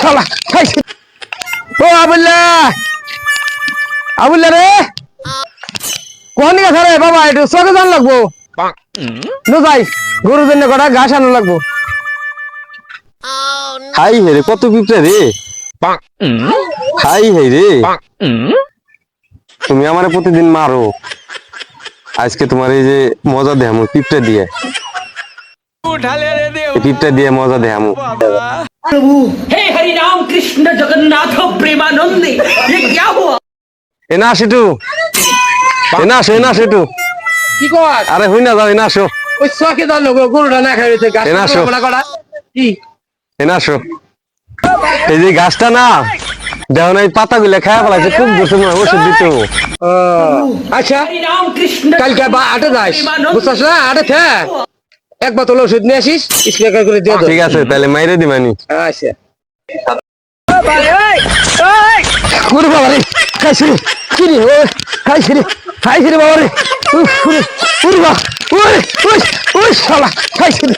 শালা ও আবুল্লা আবুল্লা রে। কোন রে, বাবা, একটু জান লাগবো? নো যাই, গরুর জন্য কটা ঘাস আনো লাগবো। হাই হে রে, কত পিঁপড়ে রে। হাই হে রে। তুমি আমার প্রতিদিন মারো। আজকে তোমার এই যে মজা দেহামু পিঁপড়ে দিয়ে। পিঁপড়ে দিয়ে মজা দেহামু हे हरि राम कृष्ण जगन्नाथ प्रेमानंद ये क्या हुआ এ না সেটু এ না আসো এ না সেটু কি কর আরে হই না যাও এ না আসো ওই চোখে জান লাগবো গরুটা না খাই রয়েছে ঘাস এ না, শো। কটা কি এ না আসো এই যে গাছটা না দেহ নাই পাতা গুলা খায়া ফেলাইছে খুব দূর মনে হয় ওষুধ দিতে হবে। ও, আচ্ছা हरि राम कृष्ण কালকে বা আটে যাস বুঝছস না আটে থে এক বোতল ওষুধ নিয়ে আসিস স্প্রে করে দিয়ে দাও ঠিক আছে তাহলে মাইরে দিবানি আচ্ছা। ওরে বাবা রে খাইছি রে কি রে ও খাইছি রে খাইছি রে বাবা রে। উফ, ওরে ওরে বাবা ওরে ওই ওই শালা খাইছি রে।